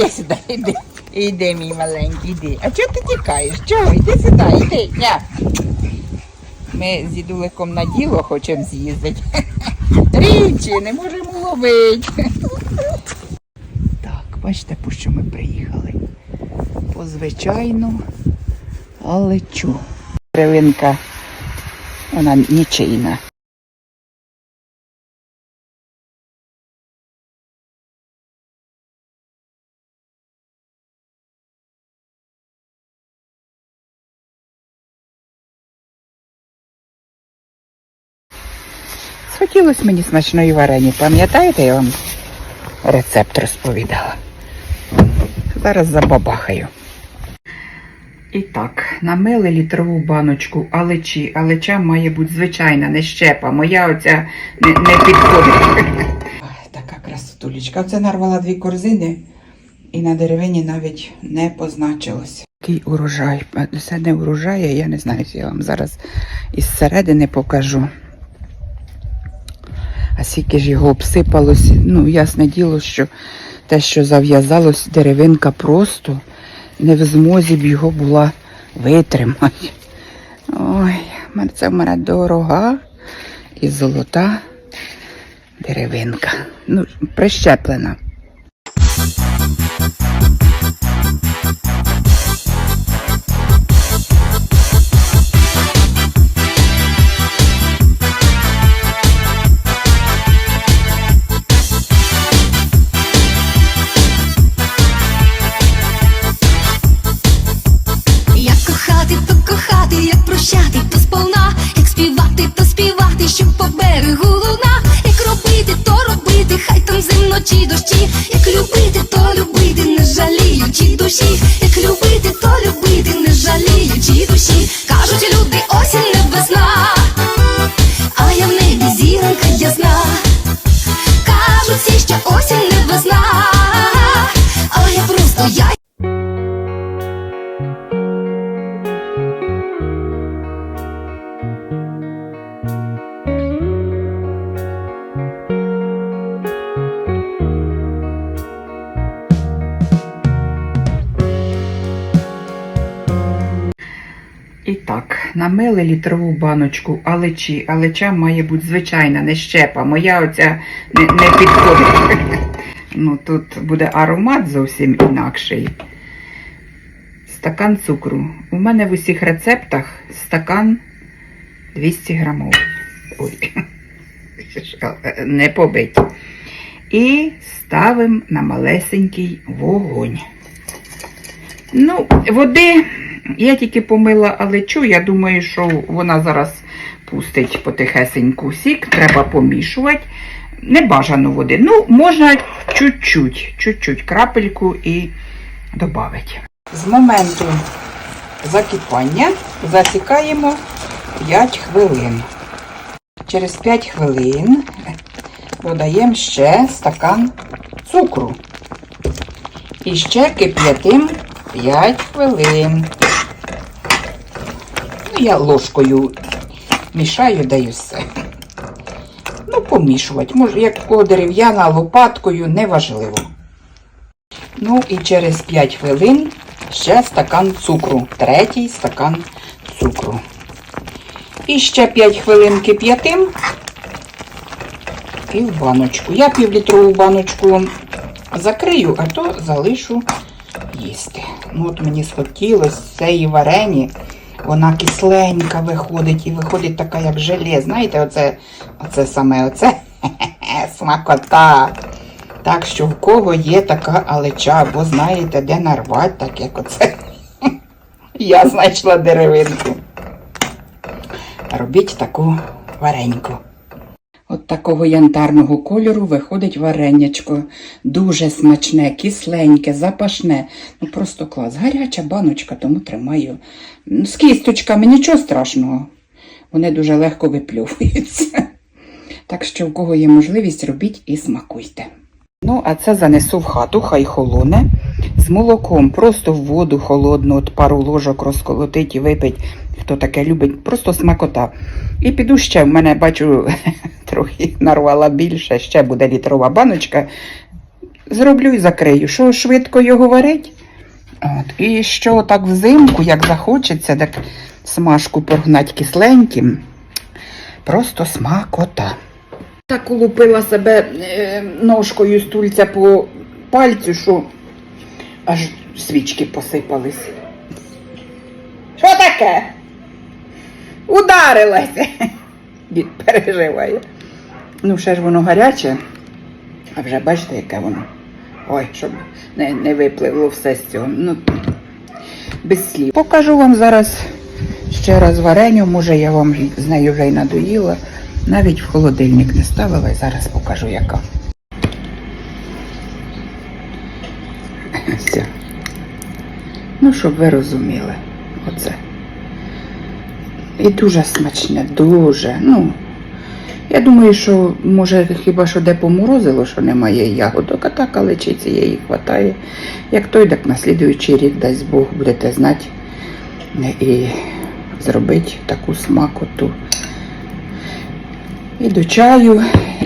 Іди сюди, іди. Іди, мій маленький, іди. А чого ти тікаєш? Чого? Іди сюди, іди. Ня. Ми з дідуликом на діло хочемо з'їздити. Річі, не можемо ловити. Так, бачите, по що ми приїхали. По звичайну алечу. Кривинка, вона нічийна. Схотілося мені смачної варені. Пам'ятаєте, я вам рецепт розповідала. Зараз забабахаю. І так, намили літрову баночку алечі. Алеча має бути звичайна, не щепа. Моя оця не, не підходить. Така красотулечка. Це нарвала дві корзини і на деревині навіть не позначилось. Який урожай. Це не урожай, я не знаю, я вам зараз із середини покажу. А скільки ж його обсипалось, ну, ясне діло, що те, що зав'язалось, деревинка просто не в змозі б його була витримати. Ой, це в мене дорога і золота деревинка. Ну, прищеплена. Чи дощі, як любити, то любити, не жаліючи душі, як любити, то любити, не жаліючи душі. Кажуть люди, осінь не весна, а я в небі зіранка ясна. Кажуть всі, що осінь не весна, а я просто я. І так, намили літрову баночку алечі. Алеча має бути звичайна, не щепа. Моя оця не, не підходить. Ну, тут буде аромат зовсім інакший. Стакан цукру. У мене в усіх рецептах стакан 200 грамов. Ой, не побить. І ставимо на малесенький вогонь. Ну, води я тільки помила алечу, я думаю, що вона зараз пустить потихесеньку сік, треба помішувати. Не бажано води. Ну, можна чуть-чуть, чуть-чуть крапельку і додати. З моменту закипання засікаємо 5 хвилин. Через 5 хвилин додаємо ще стакан цукру. І ще кип'ятим 5 хвилин. Ну, я ложкою мішаю, даю все. Ну, помішувати. Може, як кого дерев'яна лопаткою, неважливо. Ну і через 5 хвилин ще стакан цукру. Третій стакан цукру. І ще 5 хвилин кип'ятим і в баночку. Я півлітрову баночку закрию, а то залишу їсти. Ну от мені схотілося цієї варені. Вона кисленька виходить і виходить така, як желе. Знаєте, оце, оце саме оце смакота. Так що в кого є така алеча, або знаєте, де нарвати, так як оце. Я знайшла деревинку. Робіть таку вареньку. От такого янтарного кольору виходить варенячко. Дуже смачне, кисленьке, запашне. Ну просто клас. Гаряча баночка, тому тримаю. Ну, З кісточками нічого страшного. Вони дуже легко виплювуються. Так що, в кого є можливість, робіть і смакуйте. Ну, а це занесу в хату, хай холоне. З молоком, просто в воду холодну, от пару ложок розколотить і випить. Хто таке любить, просто смакота. І піду ще, в мене бачу, трохи нарвала більше, ще буде літрова баночка. зроблю і закрию. Що швидко його варить? От. І що так взимку, як захочеться, так смажку прогнать кисленьким. Просто смакота. Так улупила себе е, ножкою стульця по пальцю, що аж свічки посипались. Що таке? Ударилася. Дід переживає. Ну, ще ж воно гаряче, а вже бачите, яке воно. Ой, щоб не, не випливло все з цього. Ну, без слів. Покажу вам зараз ще раз вареню, може я вам з нею вже й надоїла. Навіть в холодильник не ставила і зараз покажу яка. Все. Ну, щоб ви розуміли. Оце. І дуже смачне, дуже. Ну, я думаю, що може хіба що де поморозило, що немає ягодок, а так личиці її хватає. Як той, так на слідуючий рік, дасть Бог, будете знати і зробити таку смакоту. І до чаю,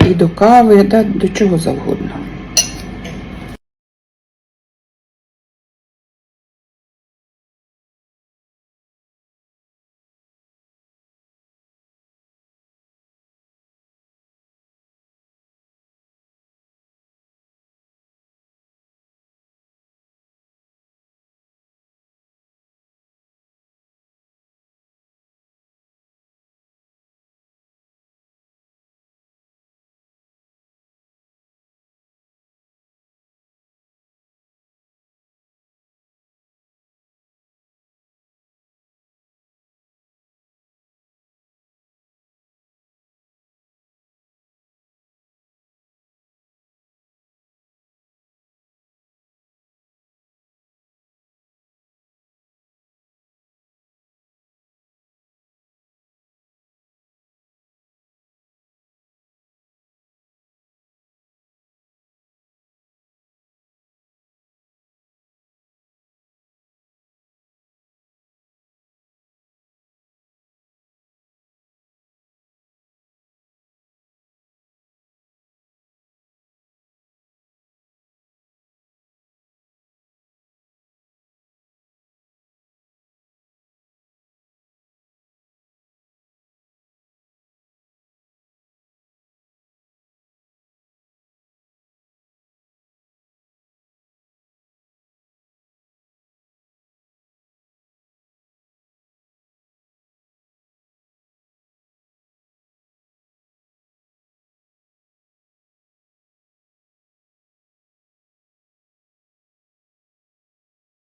і до кави, да, до чого завгодно.